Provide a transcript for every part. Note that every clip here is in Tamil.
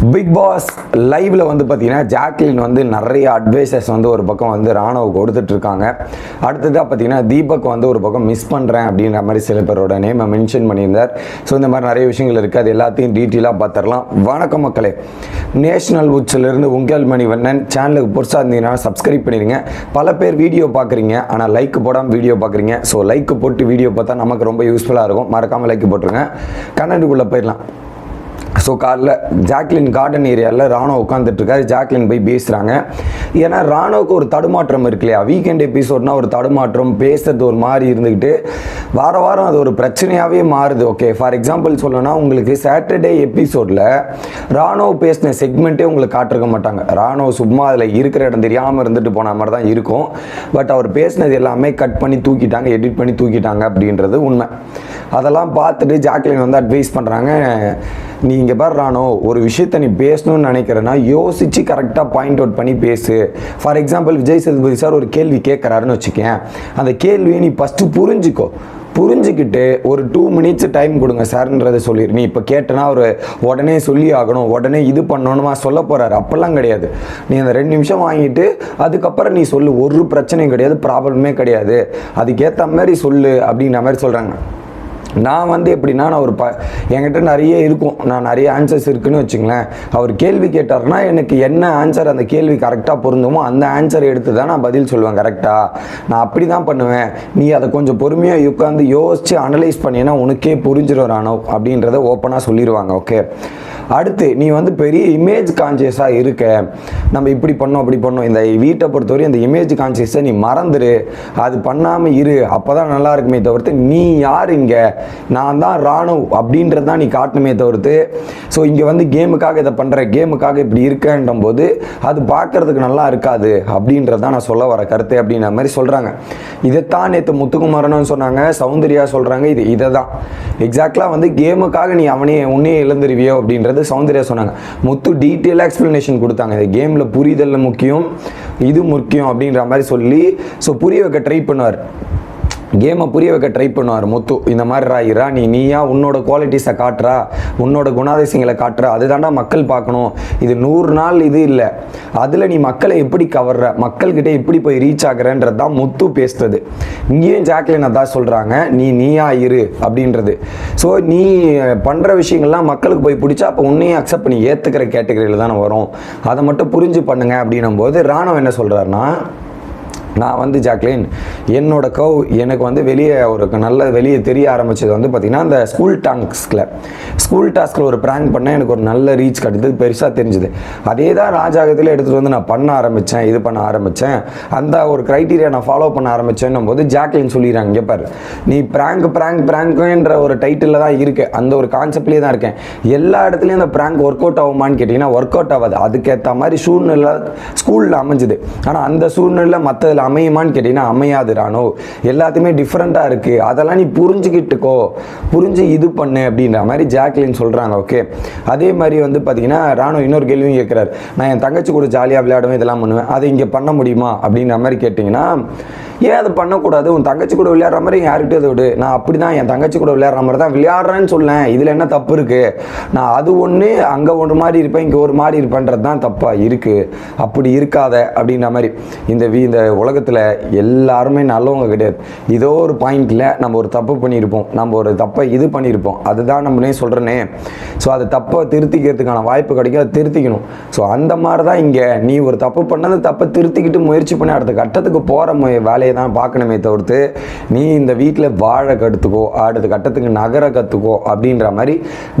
பிக் பாஸ் லைவ்ல வந்து பார்த்தீங்கன்னா ஜாக்லின் வந்து நிறைய அட்வைசஸ் வந்து ஒரு பக்கம் வந்து ராணுவ கொடுத்துட்டு இருக்காங்க. அடுத்ததாக பார்த்தீங்கன்னா தீபக் வந்து ஒரு பக்கம் மிஸ் பண்ணுறேன் அப்படின்ற மாதிரி சில பேரோட நேமை மென்ஷன் பண்ணியிருந்தார். ஸோ இந்த மாதிரி நிறைய விஷயங்கள் இருக்குது அது எல்லாத்தையும் டீட்டெயிலாக பார்த்துடலாம் வணக்கம் மக்களே. நேஷனல் இருந்து உங்கள் மணிவண்ணன் சேனலுக்கு புதுசாக இருந்தீங்கன்னா சப்ஸ்கிரைப் பண்ணிடுங்க பல பேர் வீடியோ பார்க்குறீங்க ஆனால் லைக் போடாமல் வீடியோ பார்க்குறீங்க ஸோ லைக் போட்டு வீடியோ பார்த்தா நமக்கு ரொம்ப யூஸ்ஃபுல்லாக இருக்கும். மறக்காமல் லைக் போட்டுருங்க. கன்னடுக்குள்ளே போயிடலாம். ஸோ காலைல ஜாக்லின் கார்டன் ஏரியாவில் ராணோ உட்காந்துட்ருக்காரு ஜாக்லின் போய் பேசுகிறாங்க ஏன்னா ராணோவுக்கு ஒரு தடுமாற்றம் இருக்கு இல்லையா? வீக்கெண்ட் எபிசோட்னா ஒரு தடுமாற்றம் பேசுறது ஒரு மாதிரி இருந்துக்கிட்டு வார வாரம் அது ஒரு பிரச்சனையாகவே மாறுது. ஓகே ஃபார் எக்ஸாம்பிள் சொல்லணும்னா உங்களுக்கு சாட்டர்டே எபிசோடில் ராணோ பேசின செக்மெண்ட்டே உங்களுக்கு காட்டிருக்க மாட்டாங்க. ராணோ சும்மா அதில் இருக்கிற இடம் தெரியாமல் இருந்துட்டு போன மாதிரி தான் இருக்கும். பட் அவர் பேசினது எல்லாமே கட் பண்ணி தூக்கிட்டாங்க எடிட் பண்ணி தூக்கிட்டாங்க அப்படின்றது உண்மை. அதெல்லாம் பார்த்துட்டு ஜாக்லின் வந்து அட்வைஸ் பண்ணுறாங்க நீ இங்கே பார் ராணோ ஒரு விஷயத்த நீ பேசணும்னு நினைக்கிறேன்னா யோசித்து கரெக்டாக பாயிண்ட் அவுட் பண்ணி பேசு. For example Vijay Sethupathi sir ஒரு கேள்வி கேட்குறாருன்னு வச்சுக்கேன். அந்த கேள்வியை நீ ஃபஸ்ட்டு புரிஞ்சுக்கோ. புரிஞ்சுக்கிட்டு ஒரு டூ மினிட்ஸ் டைம் கொடுங்க சார்ன்றதை சொல்லிடு நீ இப்போ கேட்டனா ஒரு உடனே சொல்லி ஆகணும் உடனே இது பண்ணணுமா சொல்ல போகிறாரு அப்போல்லாம் கிடையாது. நீ அந்த ரெண்டு நிமிஷம் வாங்கிட்டு அதுக்கப்புறம் நீ சொல்லு. ஒரு பிரச்சனையும் கிடையாது ப்ராப்ளமே கிடையாது. அதுக்கேற்ற மாதிரி சொல்லு அப்படின்ற மாதிரி சொல்கிறாங்க நான் வந்து எப்படின்னா நான் ஒரு ப என்கிட்ட நிறைய இருக்கும். நான் நிறைய ஆன்சர்ஸ் இருக்குன்னு வச்சுங்களேன். அவர் கேள்வி கேட்டார்னா எனக்கு என்ன ஆன்சர் அந்த கேள்வி கரெக்டாக பொருந்துமோ அந்த ஆன்சர் எடுத்து தான் நான் பதில் சொல்லுவேன் கரெக்டாக நான் அப்படி தான் பண்ணுவேன். நீ அதை கொஞ்சம் பொறுமையாக உட்காந்து யோசித்து அனலைஸ் பண்ணினா உனக்கே புரிஞ்சிடும் ராணோ அப்படின்றத ஓப்பனாக சொல்லிடுவாங்க ஓகே அடுத்து நீ வந்து பெரிய இமேஜ் கான்சியஸாக இருக்க. நம்ம இப்படி பண்ணோம் அப்படி பண்ணோம். இந்த வீட்டை பொறுத்தவரை இந்த இமேஜ் கான்சியஸை நீ மறந்துடு அது பண்ணாமல் இரு. அப்போ தான் நல்லா இருக்குமே தவிர்த்து நீ யார் இங்கே? நான் தான் ராணுவ அப்படின்றது தான் நீ காட்டணுமே தவிர்த்து ஸோ இங்கே வந்து கேமுக்காக இதை பண்ணுற கேமுக்காக இப்படி இருக்கேன்ற போது அது பார்க்கறதுக்கு நல்லா இருக்காது அப்படின்றது தான் நான் சொல்ல வர கருத்து அப்படின்ற மாதிரி சொல்கிறாங்க இதைத்தான் நேற்று முத்துக்குமாரனும் சொன்னாங்க சௌந்தர்யா சொல்கிறாங்க இது இதை தான் எக்ஸாக்டாக வந்து கேமுக்காக நீ அவனே உன்னே இழந்துருவியோ அப்படின்றது சௌந்தர்யா சொன்னாங்க. முத்து டீட்டெயிலாக எக்ஸ்ப்ளனேஷன் கொடுத்தாங்க இந்த கேமில் புரிதல் முக்கியம் இது முக்கியம் அப்படின்ற மாதிரி சொல்லி ஸோ புரிய வைக்க ட்ரை பண்ணுவார். கேமை புரிய வைக்க ட்ரை பண்ணுவார் முத்து. இந்த மாதிரி ராயிரா நீ நீயா உன்னோட குவாலிட்டிஸை காட்டுறா உன்னோட குணாதிசயங்களை காட்டுறா அதுதாண்டா மக்கள் பார்க்கணும். இது நூறு நாள் இது இல்லை. அதில் நீ மக்களை எப்படி கவர்ற மக்கள்கிட்ட எப்படி போய் ரீச் ஆகுறன்றது தான் முத்து பேசுறது. இங்கேயும் ஜாக்லின் அதான் சொல்கிறாங்க நீ நீயா இரு அப்படின்றது. ஸோ நீ பண்ணுற விஷயங்கள்லாம் மக்களுக்கு போய் பிடிச்சா அப்போ உன்னையும் அக்செப்ட் பண்ணி ஏற்றுக்கிற கேட்டகரியில் தானே வரும். அதை மட்டும் புரிஞ்சு பண்ணுங்க அப்படின்னும் போது ராணுவம் என்ன சொல்கிறாருன்னா நான் வந்து ஜாக்லின் என்னோட கவ் எனக்கு வந்து வெளியே ஒரு நல்ல வெளியே தெரிய ஆரம்பித்தது வந்து பார்த்திங்கன்னா அந்த ஸ்கூல் டாஸ்கில் ஸ்கூல் டாஸ்கில் ஒரு ப்ராங்க் பண்ண எனக்கு ஒரு நல்ல ரீச் கிடைத்தது பெருசாக தெரிஞ்சுது. அதே தான் ராஜாகத்தில் எடுத்துகிட்டு வந்து நான் பண்ண ஆரம்பித்தேன் இது பண்ண ஆரம்பித்தேன் அந்த ஒரு க்ரைட்டீரியா நான் ஃபாலோ பண்ண ஆரம்பித்தேன்னும் போது ஜாக்லின் சொல்லிடுறாங்க இங்கே பாரு. நீ ப்ராங்க் ப்ராங்க் ப்ராங்க்ன்ற ஒரு டைட்டிலில் தான் இருக்கு. அந்த ஒரு கான்செப்ட்லேயே தான் இருக்கேன். எல்லா இடத்துலையும் அந்த ப்ராங்க் ஒர்க் அவுட் ஆகுமான்னு கேட்டிங்கன்னா ஒர்க் அவுட் ஆகாது. அதுக்கேற்ற மாதிரி சூழ்நிலை ஸ்கூலில் அமைஞ்சுது. ஆனால் அந்த சூழ்நிலை மற்றதில் அமையுமான்னு கேட்டிங்கன்னா அமையாது ராணோ. எல்லாத்தையுமே டிஃப்ரெண்ட்டாக இருக்குது அதெல்லாம் நீ புரிஞ்சுக்கிட்டுக்கோ. புரிஞ்சு இது பண்ணு அப்படின்ற மாதிரி ஜாக்லின் சொல்கிறாங்க ஓகே அதே மாதிரி வந்து பார்த்தீங்கன்னா ராணோ இன்னொரு கேள்வியும் கேட்குறாரு நான் என் தங்கச்சி கூட ஜாலியாக விளையாடுவேன் இதெல்லாம் பண்ணுவேன். அதை இங்கே பண்ண முடியுமா? அப்படின்ற மாதிரி கேட்டிங்கன்னா ஏன் அதை பண்ணக்கூடாது? உன் தங்கச்சி கூட விளையாடுற மாதிரி யார்கிட்ட அதை விடு. நான் அப்படி தான் என் தங்கச்சி கூட விளையாடுற மாதிரி தான் விளையாடுறேன்னு சொல்லேன். இதில் என்ன தப்பு இருக்குது நான் அது ஒன்று அங்கே ஒன்று மாதிரி இருப்பேன் இங்கே ஒரு மாதிரி இருப்பேன்றது தான் தப்பாக இருக்குது அப்படி இருக்காத அப்படின்ற மாதிரி. இந்த வி இந்த உலகத்தில் எல்லாருமே நல்லவங்க கிடையாது. ஏதோ ஒரு பாயிண்டில் நம்ம ஒரு தப்பு பண்ணியிருப்போம். நம்ம ஒரு தப்பை இது பண்ணியிருப்போம். அதுதான் நம்மளே சொல்கிறேனே ஸோ அது தப்பை திருத்திக்கிறதுக்கான வாய்ப்பு கிடைக்கும். அதை திருத்திக்கணும். ஸோ அந்த மாதிரி தான் இங்கே. நீ ஒரு தப்பு பண்ணது தப்பை திருத்திக்கிட்டு முயற்சி பண்ணி அடுத்த கட்டத்துக்கு போகிற வேலையை வேலையை தான் பார்க்கணுமே தவிர்த்து நீ இந்த வீட்டில் வாழ கற்றுக்கோ அடுத்த கட்டத்துக்கு நகர கற்றுக்கோ அப்படின்ற மாதிரி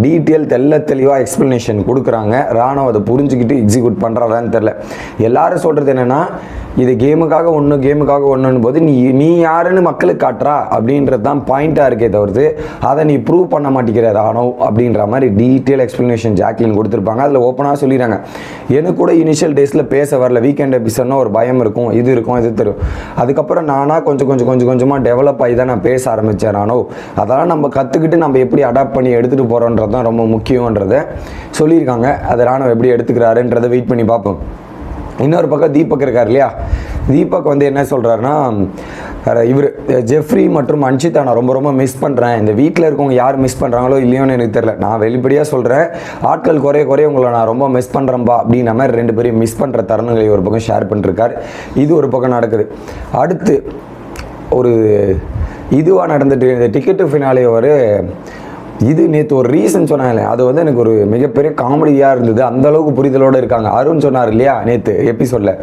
டீட்டெயில் தெல்ல தெளிவாக எக்ஸ்ப்ளனேஷன் கொடுக்குறாங்க. ராணுவ அதை புரிஞ்சுக்கிட்டு எக்ஸிக்யூட் பண்ணுறாரான்னு தெரில எல்லாரும் சொல்கிறது என்னென்னா இது கேமுக்காக ஒன்று கேமுக்காக ஒன்றுன்னு போது நீ நீ யாருன்னு மக்களுக்கு காட்டுறா அப்படின்றது தான் பாயிண்ட்டாக இருக்கே தவிர்த்து அதை நீ ப்ரூவ் பண்ண மாட்டேங்கிற ராணவ் அப்படின்ற மாதிரி டீட்டெயில் எக்ஸ்ப்ளனேஷன் ஜாக்லின் கொடுத்துருப்பாங்க. அதில் ஓப்பனாக சொல்லிடுறாங்க. எனக்கு கூட இனிஷியல் டேஸில் பேச வரல. வீக்கெண்ட் எபிசோட்னா ஒரு பயம் இருக்கும் இது இருக்கும் இது தெரியும். அதுக்கப்புறம் நானாக கொஞ்சம் கொஞ்சம் கொஞ்சம் கொஞ்சமாக டெவலப் ஆகி தான் நான் பேச ஆரம்பித்தேன் ராணவ் அதெல்லாம் நம்ம கற்றுக்கிட்டு நம்ம எப்படி அடாப்ட் பண்ணி எடுத்துகிட்டு போகிறோன்றது தான் ரொம்ப முக்கியன்றதை சொல்லியிருக்காங்க. அதை ராணுவ எப்படி எடுத்துக்கிறாருன்றதை வெயிட் பண்ணி பார்ப்போம். இன்னொரு பக்கம் தீபக் இருக்கார் இல்லையா? தீபக் வந்து என்ன சொல்கிறாருன்னா இவர் ஜெஃப்ரி மற்றும் அன்ஷிதா நான் ரொம்ப ரொம்ப மிஸ் பண்ணுறேன் இந்த வீட்டில் இருக்கவங்க யார் மிஸ் பண்ணுறாங்களோ இல்லையோன்னு எனக்கு தெரில நான் வெளிப்படையாக சொல்கிறேன் ஆட்கள் குறைய குறைய உங்களை நான் ரொம்ப மிஸ் பண்ணுறேன்பா அப்படின்ற மாதிரி ரெண்டு பேரும் மிஸ் பண்ணுற தருணங்களை ஒரு பக்கம் ஷேர் பண்ணிருக்கார். இது ஒரு பக்கம் நடக்குது. அடுத்து ஒரு இதுவாக நடந்துட்டு இந்த டிக்கெட்டு ஃபினாலே ஒரு இது நேற்று ஒரு ரீசன் சொன்னாங்களே. அது வந்து எனக்கு ஒரு மிகப்பெரிய காமெடியாக இருந்தது. அந்த அளவுக்கு புரிதலோடு இருக்காங்க. அருண் சொன்னார் இல்லையா நேற்று எபிசோடில்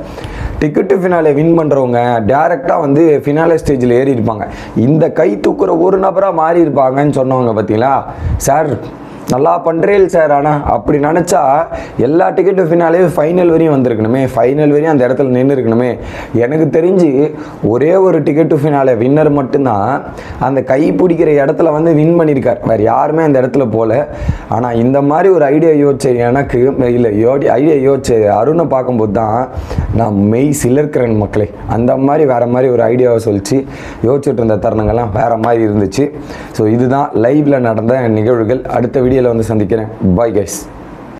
டிக்கெட்டு ஃபினாலே வின் பண்ணுறவங்க டேரெக்டாக வந்து ஃபினாலே ஸ்டேஜில் ஏறி இருப்பாங்க இந்த கை தூக்குற ஒரு நபராக மாறி இருப்பாங்கன்னு சொன்னவங்க பார்த்தீங்களா? சார் நல்லா பண்ணுறேன் சார் ஆனால் அப்படி நினச்சா எல்லா டிக்கெட்டு ஃபினாலே ஃபைனல் வரையும் வந்திருக்கணுமே. ஃபைனல் வரையும் அந்த இடத்துல நின்று இருக்கணுமே. எனக்கு தெரிஞ்சு ஒரே ஒரு டிக்கெட்டு ஃபினாலே வின்னர் மட்டும்தான் அந்த கை பிடிக்கிற இடத்துல வந்து வின் பண்ணியிருக்கார் வேறு யாருமே அந்த இடத்துல போகல ஆனால் இந்த மாதிரி ஒரு ஐடியா யோசிச்ச எனக்கு இல்லை யோ ஐடியா யோசிச்ச அருணை பார்க்கும்போது தான் நான் மெய் சிலர்க்கிறேன் மக்களே. அந்த மாதிரி வேறு மாதிரி ஒரு ஐடியாவை சொல்லிச்சு. யோசிச்சுட்டு இருந்த தருணங்கள்லாம் வேறு மாதிரி இருந்துச்சு. ஸோ இதுதான் லைவில் நடந்த நிகழ்வுகள். அடுத்த வீடியோவில் வந்து சந்திக்கிறேன் பாய் கைஸ்